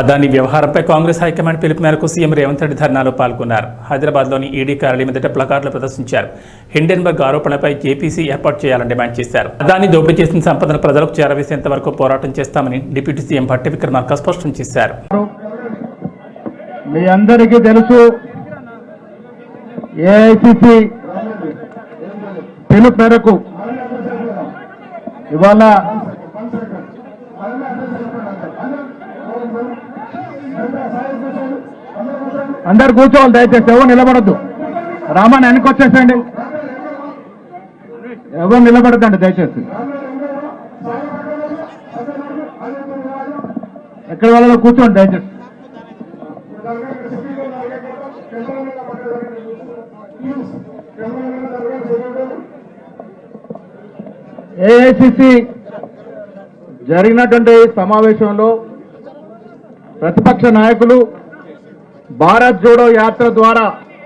అదాని వ్యవహారంపై కాంగ్రెస్ హైకమాండ్ పిలుపు మేరకు సీఎం రేవంత్ రెడ్డి ధర్నాలో పాల్గొన్నారు. హైదరాబాద్లోని ఈడీ కార్యాలయం ఎదుట ప్లకార్డులు ప్రదర్శించారు. హిండెన్బర్గ్ ఆరోపణలపై జేపీసీ ఏర్పాటు చేయాలని డిమాండ్ చేశారు. అదాని దోపిడీ చేసిన సంపదను ప్రజలకు చేరవేసేంత వరకు పోరాటం చేస్తామని డిప్యూటీ సీఎం భట్టి విక్రమార్క స్పష్టం చేశారు. మీ అందరికీ తెలుసు ఏఐసిసి పిలుపు మేరకు ఇవాళ అందరు కూర్చోవాలి దయచేసి ఎవరు నిలబడద్దు. రామాన్ని వెనకొచ్చేసండి ఎవరు నిలబడద్దండి దయచేసి. ఎక్కడ వాళ్ళలో కూర్చోండి దయచేసి. ఏఐసిసి జరిగినటువంటి సమావేశంలో ప్రతిపక్ష నాయకులు భారత్ జోడో యాత్ర ద్వారా